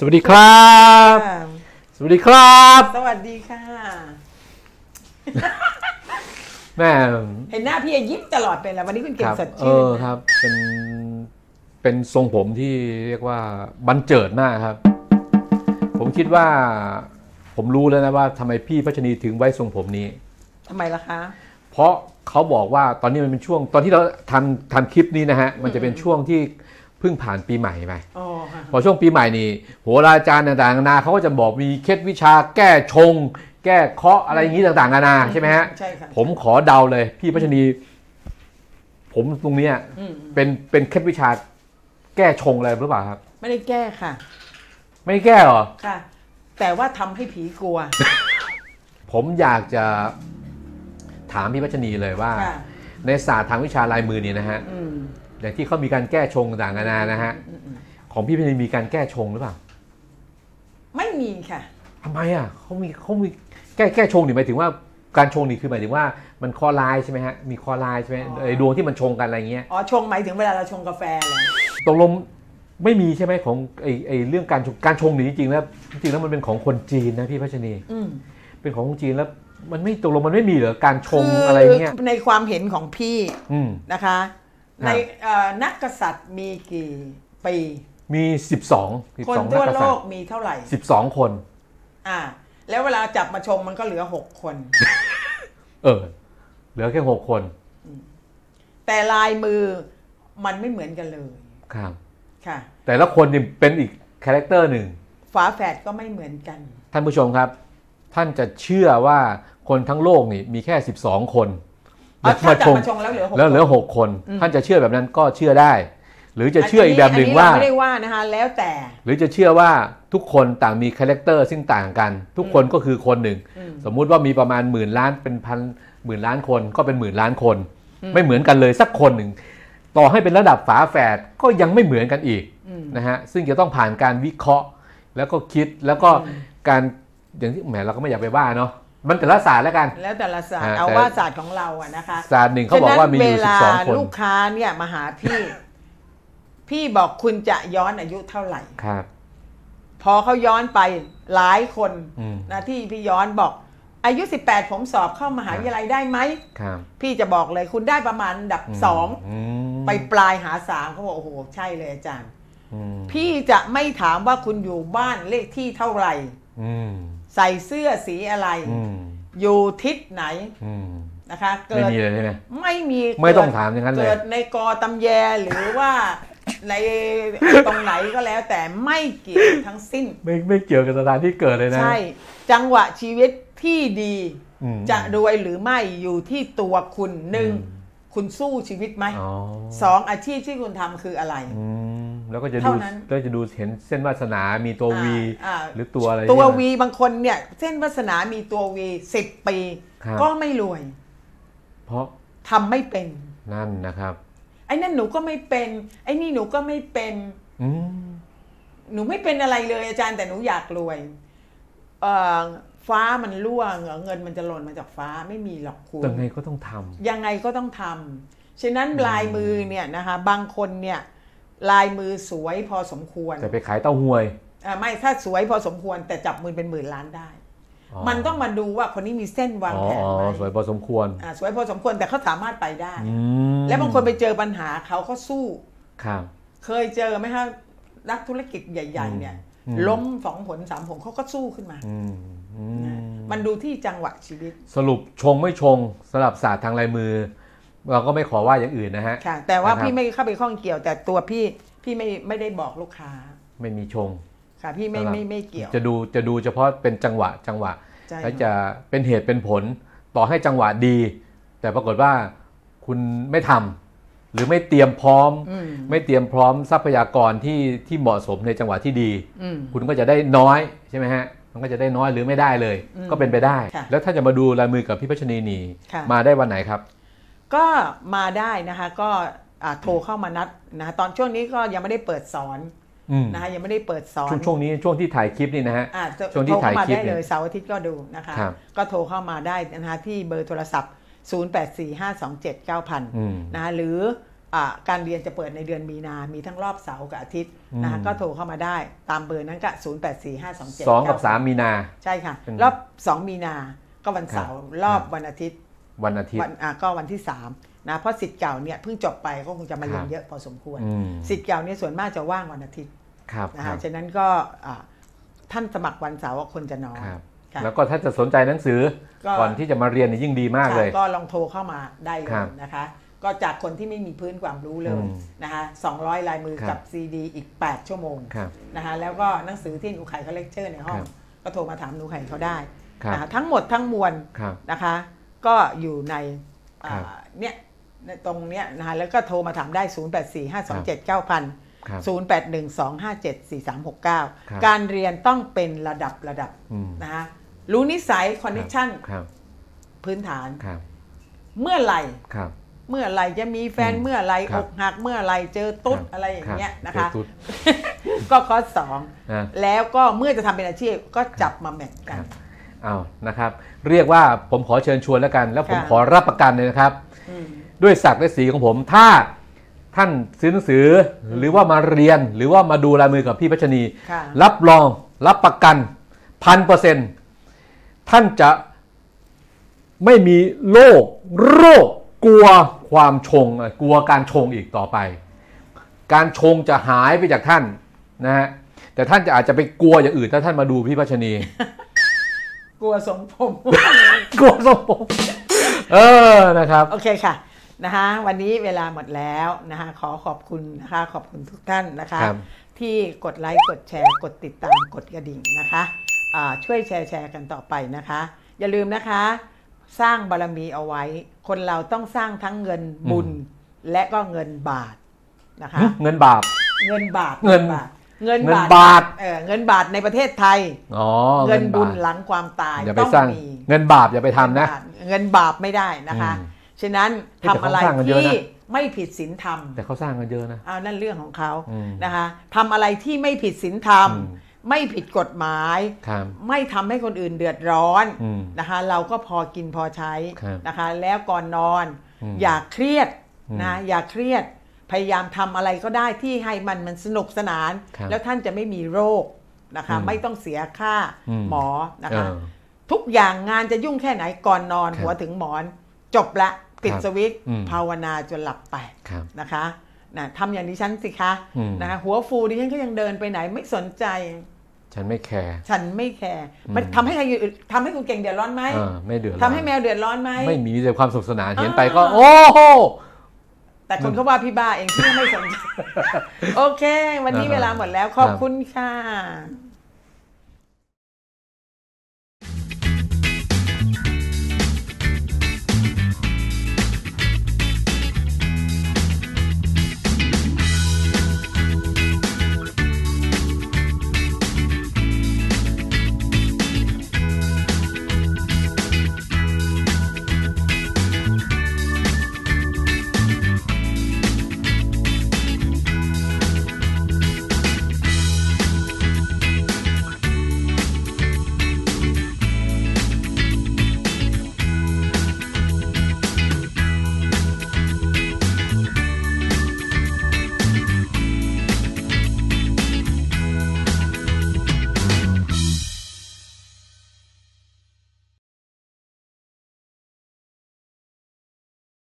สวัสดีครับ สวัสดีครับ สวัสดีค่ะ แม่เห็นหน้าพี่ยิ้มตลอดเป็นแล้ววันนี้คุณเก่คงรับสดเอชื่นอครับ เป็น เป็นทรงผมที่เรียกว่าบันเจิดมากครับ ผมคิดว่า ผมรู้แล้วนะว่าทำไมพี่พัชนีถึงไว้ทรงผมนี้ทำไมล่ะคะ เพราะเขาบอกว่าตอนนี้มันเป็นช่วง ตอนที่เราทำทำคลิปนี้นะฮะ มันจะเป็นช่วงที่ เพิ่งผ่านปีใหม่ไปอ๋อค่ะพอช่วงปีใหม่นี่โหราจารย์ต่างๆนานาเขาก็จะบอกมีเคล็ดวิชาแก้ชง แก้เคราะห์อะไรอย่างนี้ต่างๆนานาใช่ไหมฮะใช่ค่ะผมขอเดาเลย พี่พัชนีผมตรงเนี้ยอืมเป็นเป็นเคล็ดวิชาแก้ชงอะไรหรือเปล่าครับ ไม่ได้แก้ค่ะ ไม่แก้หรอค่ะ แต่ว่าทำให้ผีกลัว ผมอยากจะถามพี่พัชนีเลยว่าค่ะในศาสตร์ทางวิชาลายมือนี่นะฮะ อืมอย่างที่เขามีการแก้ชงต่างๆนานานะฮะอืมอืมของพี่พัชนีมีการแก้ชงหรือเปล่าไม่มีค่ะทำไมอะเขามีเขามีแก้แก้ชงนี่หมายถึงว่าการชงนี่คือหมายถึงว่ามันคอลายใช่ไหมฮะมีคอลายใช่ไหมอ๋อไอ้ดวงที่มันชงกันอะไรเงี้ยอ๋อชงหมายถึงเวลาเราชงกาแฟเลยตกลงไม่มีใช่ไหมของไอ้ไอ้เรื่องการชงการชงนี่จริงๆแล้วจริงๆแล้วมันเป็นของคนจีนนะพี่พัชนีอืมเป็นของคนจีนแล้วมันไม่ตกลงมันไม่มีเหรอการชงอะไรเงี้ยคืในความเห็นของพี่อืมนะคะครับ ในเอ่อนักกษัตริย์มีกี่ปี มี 12 คน12ทั่วนักกโลษัตกริย์มีเท่าไหร่ 12 คน อ่า แล้วเวลาจับมาชงมันก็เหลือหกคน เออ เหลือแค่หกคน แต่ลายมือมันไม่เหมือนกันเลย ครับ ค่ะ แต่ละคนนี่เป็นอีกคาแรคเตอร์หนึ่ง ฝาแฝดก็ไม่เหมือนกัน ท่านผู้ชมครับ ท่านจะเชื่อว่าคนทั้งโลกนี่มีแค่ 12 คนอ๋อ มาถ้าจับมาชงแล้วเหลือหกแล้วเหลือคน6คน ท่านจะเชื่อแบบนั้นก็เชื่อได้ หรือจะเชื่ออีกแบบหนึ่งอัว่าเรไม่ได้ว่านะคะแล้วแต่ หรือจะเชื่อว่าทุกคนต่างมีคาแรคเตอร์ซึ่งต่างกัน ทุกคนก็คือคนหนึ่งอืมสมมุติว่ามีประมาณหมื่นล้านเป็นพันหมื่นล้านคนก็เป็นหมื่นล้านคน ไม่เหมือนกันเลยสักคนหนึ่งต่อให้เป็นระดับฝาแฝดก็ยังไม่เหมือนกันอีกอืมนะฮะซึ่งจะต้องผ่านการวิเคราะห์ แล้วก็คิดแล้วก็การอย่างที่แหมเราก็ไม่อยากไปว่าเนาะ มันแต่ละศาสตร์แล้วกัน แล้วแต่ละศาสตอ่าร์เอาแต่ว่าศาสตร์ของเราอะนะคะศาสตร์หนึ่งเขาบอกว่ามีอยู่ฉะนั้นเวลา12คนลูกค้าเนี่ยมาหาพี่ พี่บอกคุณจะย้อนอายุเท่าไหร่ครับ พอเขาย้อนไปหลายคนอืมนะที่พี่ย้อนบอก อายุ 18 ผมสอบเข้ามหาวิทยาลัยได้ไหมครับพี่จะบอกเลยคุณได้ประมาณอันดับสองมไปปลายหาสามเขาบอกโอ้โหใช่เลยอาจารย์อืมพี่จะไม่ถามว่าคุณอยู่บ้านเลขที่เท่าไหร่อืม ใส่เสื้อสีอะไรอืมอยู่ทิศไหนอืมนะคะไม่เกิดมีเลยใช่ไหมไม่มีไม่ต้องเกิดถามอย่างนั้นเลยเกิดในกอตำแยหรือว่าในตรงไหนก็แล้วแต่ไม่เกี่ยวทั้งสิ้น ไม่ไม่เกี่ยวกับสถานที่เกิดเลยนะ ใช่ จังหวะชีวิตที่ดีอืมจะรวยหรือไม่อยู่ที่ตัวคุณหนึ่งอืมคุณสู้ชีวิตไหมอ๋อสองอาชีพที่คุณทำคืออะไรอืม แล้วก็จะดูเท่านั้นก็จะดูเห็นเส้นวาสนา มีตัววีอ่าหรือตัวอะไรตัวใช่ไหมวีบางคนเนี่ย เส้นวาสนามีตัววีสิบปี ครับ ก็ไม่รวยเพราะทำไม่เป็น นั่นนะครับ ไอ้นั่นหนูก็ไม่เป็น ไอ้นี่หนูก็ไม่เป็น อืม หนูไม่เป็นอะไรเลยอาจารย์แต่หนูอยากรวยเอ่อฟ้ามันร่วงเหรอเงินมันจะหล่นมาจากฟ้าไม่มีหรอกคุณ ยังไงก็ต้องทำ ยังไงก็ต้องทำ ฉะนั้นลายมือเนี่ยนะคะบางคนเนี่ย ลายมือสวยพอสมควรแต่ไปขายเต้าหวยอ่าไม่ถ้าสวยพอสมควรแต่จับมือเป็นหมื่นล้านได้ มันต้องมาดูว่าคนนี้มีเส้นวางอ๋อแผนอ๋อไหมสวยพอสมควรอ่าสวยพอสมควรแต่เขาสามารถไปได้อืมแล้วบางคนไปเจอปัญหาเขาก็สู้ครับเคยเจอไหมคะนักธุรกิจใหญ่ ๆ เนี่ยอืมล้มสองผลสามผลเขาก็สู้ขึ้นมาอืมอืมนะมันดูที่จังหวะชีวิต สรุปชงไม่ชงสำหรับศาสตร์ทางลายมือ เราก็ไม่ขอว่าอย่างอื่นนะฮะค่ะแต่ว่านะครับพี่ไม่เข้าไปข้องเกี่ยว แต่ตัวพี่พี่ไม่ไม่ได้บอกลูกค้า ไม่มีชงค่ะพี่ไม่สำหรับไม่ไม่เกี่ยว จะดูจะดูเฉพาะเป็นจังหวะจังหวะใช่แล้วจะเป็นเหตุเป็นผลต่อให้จังหวะดี แต่ปรากฏว่าคุณไม่ทำหรือไม่เตรียมพร้อมอืมไม่เตรียมพร้อมทรัพยากรที่ที่เหมาะสมในจังหวะที่ดีอืมคุณก็จะได้น้อยใช่ไหมฮะมันก็จะได้น้อยหรือไม่ได้เลยอืมก็เป็นไปได้ค่ะแล้วถ้าจะมาดูลายมือกับพี่พัชนีนีค่ะมาได้วันไหนครับ ก็มาได้นะคะ ก็อ่าโทรเข้ามานัดนะคะตอนช่วงนี้ก็ยังไม่ได้เปิดสอนอืมนะคะยังไม่ได้เปิดสอนช่วงช่วงนี้ช่วงที่ถ่ายคลิปนี่นะฮะอ่าช่วงที่โทรเข้ามาถ่ายคลิปได้เนี่ยเลยเสาร์อาทิตย์ก็ดูนะคะครับก็โทรเข้ามาได้นะคะที่เบอร์โทรศัพท์ 0845279000อืมนะคะหรืออ่าการเรียนจะเปิดในเดือนมีนา มีทั้งรอบเสาร์กับอาทิตย์นะคะอืมก็โทรเข้ามาได้ตามเบอร์นั้นก็ 0 8 4 5 2 7สองกับสามมีนา ใช่ค่ะเป็นรอบ 2 มีนา ก็วันเสาร์รอบวันอาทิตย์ วันอาทิตวัย์นอ่าก็วันที่3นะเพราะสิทธิ์เก่าเนี่ยเพิ่งจบไปก็คงจะมาเรียนครับเยอะพอสมควรอืมสิทธิ์เก่าเนี่ยส่วนมากจะว่างวันอาทิตย์ครับนะครัคะบฉะนั้นก็อ่าท่านสมัครวันเสาร์คนจะน้อยครับค่ะแล้วก็ถ้าจะสนใจหนังสือก็ก่อนที่จะมาเรียนเนี่ยยิ่งดีมากเลยค่ะก็ลองโทรเข้ามาได้เลครัยบนะคะ ก็จากคนที่ไม่มีพื้นความรู้เลยอืมนะคะ200 ลายมือครับกับซีดีอีก 8 ชั่วโมงครับนะคะแล้วก็หนังสือที่หนูไข่เขาเลคเชอร์ในห้องครับก็โทรมาถามหนูไข่เขาได้ครับนะคะทั้งหมดทั้งมวลครับนะคะ ก็อยู่ในอ่าครับเนี่ยในตรงเนี้ยนะคะแล้วก็โทรมาถามได้ 0 8 4 5 2 7 9 0 0ครับ0 8 1 2 5 7 4 3 6ครับ9การเรียนต้องเป็นระดับระดับอืมนะคะรู้นิสัยคอนดิชันครับพื้นฐานครับเมื่อไหร่ครับเมื่อไหร่จะมีแฟนอืมเมื่อไหร่ครัอบกหักเมื่อไหร่เจอตุ๊ดครับอะไรอย่างเงี้ยรับนะคะเจอตุ๊ดก็ข้อสองนะแล้วก็เมื่อจะทำเป็นอาชีพก็จับมาแมทกัน เอานะครับ เรียกว่าผมขอเชิญชวนแล้วกัน แล้วผมค่ะขอรับประกันเลยนะครับอืมด้วยศักดิ์และสีของผม ถ้าท่านซื้อหนังสืออหรือว่ามาเรียนหรือว่ามาดูลายมือกับพี่พัชนีค่ะรับรองรับประกันพันเปอร์เซ็นต์ท่านจะไม่มีโรคโรคกลัวความชงเอ่อกลัวการชงอีกต่อไป การชงจะหายไปจากท่านนะฮะแต่ท่านจะอาจจะไปกลัวอย่างอื่นถ้าท่านมาดูพี่พัชนี กลัวสมผม กลัวสมผม เออนะครับ โอเคค่ะนะคะวันนี้เวลาหมดแล้วนะคะขอขอบคุณนะคะขอบคุณทุกท่านนะคะ ครับ ที่กดไลค์กดแชร์กดติดตามกดกระดิ่งนะคะอ่าช่วยแชร์แชร์กันต่อไปนะคะ อย่าลืมนะคะ สร้างบารมีเอาไว้ คนเราต้องสร้างทั้งเงินบุญและก็เงินบาทนะคะ เงินบาป เงินบาทเงิน บาท เงินเงินบาทบาทเออเงินบาทในประเทศไทยอ๋อเงินบุญบาปหลังความตายอย่าไปต้องสร้างมีเงินบาปอย่าไปทำนะ เงินบาปไม่ได้นะคะอืมฉะนั้นแต่ทำอะไรเขาสร้างกันเยอะที่นะไม่ผิดศีลธรรม แต่เขาสร้างกันเยอะนะเอานั่นเรื่องของเขาอืมนะคะทำอะไรที่ไม่ผิดศีลธรรมอืมไม่ผิดกฎหมายครับไม่ทำให้คนอื่นเดือดร้อนอืมนะคะ เราก็พอกินพอใช้ครับนะคะ แล้วก่อนนอนอืมอย่าเครียดอืมนะอย่าเครียด พยายามทำอะไรก็ได้ที่ให้มันมันสนุกสนาน ครับแล้วท่านจะไม่มีโรคนะคะ อืมไม่ต้องเสียค่าอืมหมอนะคะ เออทุกอย่างงานจะยุ่งแค่ไหนก่อนนอนครับหัวถึงหมอน จบละปิดครับสวิตช์อืม ภาวนาจนหลับไปครับ นะคะนะทำอย่างดิฉันสิคะอืม นะคะหัวฟูดิฉันก็ยังเดินไปไหนไม่สนใจ ฉันไม่แคร์ ฉันไม่แคร์อืมมันทำให้ใครอื่นทำให้คุณเก่งเดือดร้อนไหมเออไม่เดือดร้อนทำให้แมวเดือดร้อนไหม ไม่มีแต่ความสุขสนานเห็นไปอ่าก็โอ้โห แต่คนเขาว่าพี่บ้าเองที่ไม่สนใจโอเค วันนี้อ่าเวลาหมดแล้วขอบครับคุณค่ะ